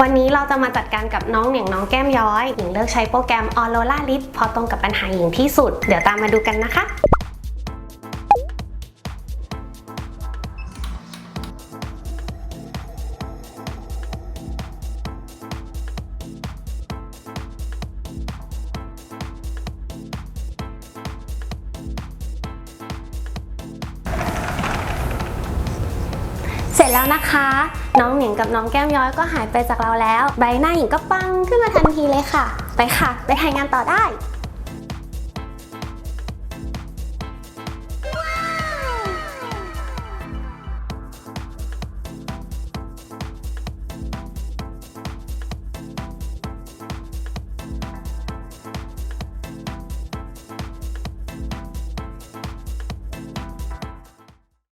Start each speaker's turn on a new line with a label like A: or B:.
A: วันนี้เราจะมาจัดการกับน้องเหนียงน้องแก้มย้อย หญิงเลือกใช้โปรแกรม a u r o r a List พอตรงกับปัญหาหญิงที่สุด เดี๋ยวตามมาดูกันนะคะ เสร็จแล้วนะคะ น้องเหนียงกับน้องแก้มย้อยก็หายไปจากเราแล้ว ใบหน้าหญิงก็ปังขึ้นมาทันทีเลยค่ะ ไปค่ะ ไปถ่ายงานต่อได้